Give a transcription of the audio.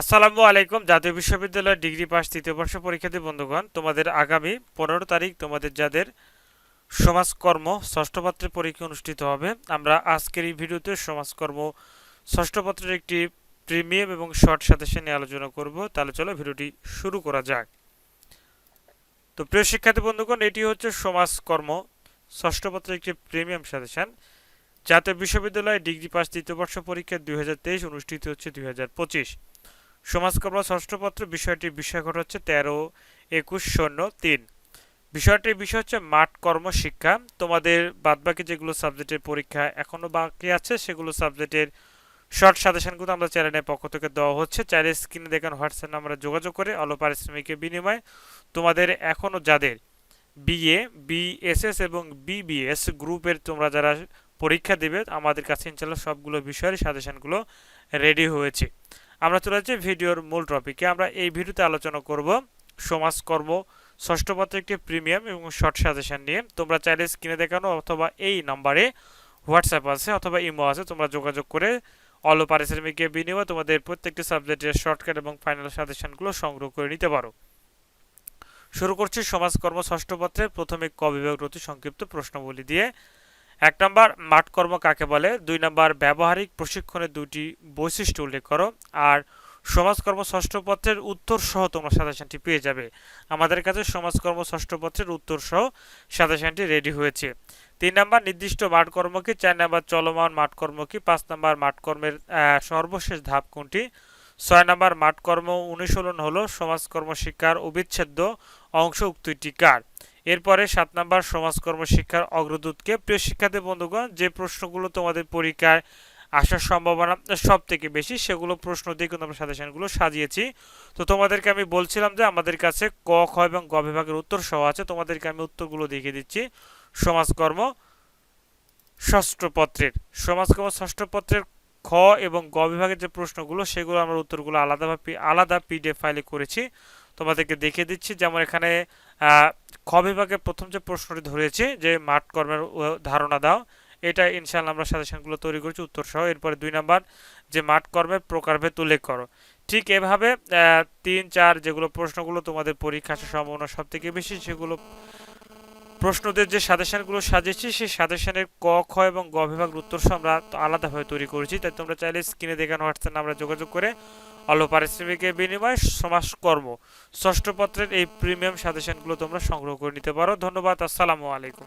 আসসালামু আলাইকুম। জাতীয় বিশ্ববিদ্যালয়ের ডিগ্রি পাস তৃতীয় বর্ষ পরীক্ষার্থী বন্ধুগণ, তোমাদের আগামী পনেরো তারিখ তোমাদের যাদের সমাজকর্ম ষষ্ঠ পত্রের পরীক্ষা অনুষ্ঠিত হবে, আমরা আজকের এই ভিডিওতে সমাজকর্ম ষষ্ঠ পত্রের একটি প্রিমিয়াম এবং শর্ট সাজেশন নিয়ে আলোচনা করব। তাহলে চলো ভিডিওটি শুরু করা যাক। তো প্রিয় শিক্ষার্থী বন্ধুগণ, এটি হচ্ছে সমাজকর্ম ষষ্ঠ পত্রের একটি প্রিমিয়াম সাজেশন। জাতীয় বিশ্ববিদ্যালয়ে ডিগ্রি পাস তৃতীয় বর্ষ পরীক্ষা দুই হাজার তেইশ অনুষ্ঠিত হচ্ছে দুই হাজার পঁচিশ। সমাজকর্ম ষষ্ঠ পত্র বিষয়টির বিষয়ঘট হচ্ছে তেরো একুশ শূন্য তিন। বিষয়টির বিষয় হচ্ছে মাঠ কর্ম শিক্ষা তোমাদের বাদবাকি যেগুলো সাবজেক্টের পরীক্ষা এখনও বাকি আছে, সেগুলো সাবজেক্টের শর্ট সাজেশনগুলো আমরা চ্যানেলের পক্ষ থেকে দেওয়া হচ্ছে। চাইলে স্ক্রিনে দেখেন হোয়াটসঅ্যাপ নাম্বারে যোগাযোগ করে অল্প পারিশ্রমিকের বিনিময়ে তোমাদের এখনও যাদের বিএ, বিএসএস এবং বিবিএস গ্রুপের তোমরা যারা পরীক্ষা দেবে, আমাদের কাছে ইনশাল্লাহ সবগুলো বিষয়ের সাজেশনগুলো রেডি হয়েছে। আমরা চলে যাচ্ছি ভিডিওর মূল টপিকে আমরা এই ভিডিওতে আলোচনা করব সমাজকর্ম ষষ্ঠ পত্র একটি প্রিমিয়াম এবং শর্ট সাজেশন নিয়ে। তোমরা চাইলে স্ক্রিনে দেখানো অথবা এই নাম্বারে হোয়াটসঅ্যাপ আছে অথবা ইমো আছে। তোমরা যোগাযোগ করে অল্প পারিশ্রমিকের বিনিময়ে তোমাদের প্রত্যেকটি সাবজেক্টের শর্টকাট এবং ফাইনাল সাজেশনগুলো সংগ্রহ করে নিতে পারো। শুরু করছি সমাজকর্ম ষষ্ঠ পত্রের প্রথমে ক বিভাগ অতি সংক্ষিপ্ত প্রশ্নবলী দিয়ে। এক নম্বর মাঠকর্ম কাকে বলে? দুই নম্বর ব্যবহারিক প্রশিক্ষণের দুটি বৈশিষ্ট্য উল্লেখ করো। আর সমাজকর্ম ষষ্ঠ পত্রের উত্তর সহ তোমরা সাজেশনটি পেয়ে যাবে। আমাদের কাছে সমাজকর্ম ষষ্ঠ পত্রের উত্তর সহ সাজেশনটি রেডি হয়েছে। তিন নম্বর নির্দিষ্ট মাঠকর্ম কি? চার নম্বর চলমান মাঠকর্ম কি? পাঁচ নম্বর মাঠকর্মের সর্বশেষ ধাপ কোনটি? ছয় নম্বর মাঠকর্ম অনুশীলন হলো সমাজকর্ম শিক্ষার অবিচ্ছেদ্য অংশ উক্তিটি কার। এরপরে সাত নম্বর সমাজকর্ম শিক্ষার অগ্রদূতকে। প্রিয় শিক্ষার্থী বন্ধুগণ, যে প্রশ্নগুলো তোমাদের পরীক্ষায় আসার সম্ভাবনা সব থেকে বেশি, সেগুলো প্রশ্ন দিয়ে কিন্তু আমরা সাজেশনগুলো সাজিয়েছি। তো তোমাদেরকে আমি বলছিলাম যে আমাদের কাছে ক, খ এবং গ বিভাগের উত্তর সহ আছে। তোমাদেরকে আমি উত্তরগুলো দেখিয়ে দিচ্ছি। সমাজকর্ম ষষ্ঠ পত্রের। সমাজকর্ম ষষ্ঠ পত্রের খ এবং গ বিভাগের যে প্রশ্নগুলো, সেগুলো আমরা উত্তরগুলো আলাদাভাবে আলাদা পিডিএফ ফাইলে করেছি। তোমাদেরকে দেখিয়ে দিচ্ছি, যেমন এখানে খ বিভাগে প্রথম যে প্রশ্নটি ধরেছি, যে মাঠ কর্মের ধারণা দাও, এটা ইনশাল্লাহ আমরা সাজেশনগুলো তৈরি করেছি উত্তর সহ এরপরে দুই নাম্বার, যে মাঠ কর্মের প্রকারভেদ উল্লেখ করো। ঠিক এভাবে তিন, চার যেগুলো প্রশ্নগুলো তোমাদের পরীক্ষা সম্ভাবনা সব থেকে বেশি সেগুলো প্রশ্নদের যে সাজেশনগুলো সাজিয়েছি, সেই সাজেশনের ক, খ এবং গ বিভাগের উত্তর আমরা আলাদাভাবে তৈরি করেছি। তাই তোমরা চাইলে স্ক্রিনে দেখানো হোয়াটসঅ্যাপ আমরা যোগাযোগ করে অল্প পারিশ্রমিকের বিনিময়ে সমাজকর্ম ষষ্ঠ পত্রের এই প্রিমিয়াম সাজেশনগুলো তোমরা সংগ্রহ করে নিতে পারো। ধন্যবাদ, আসসালামু আলাইকুম।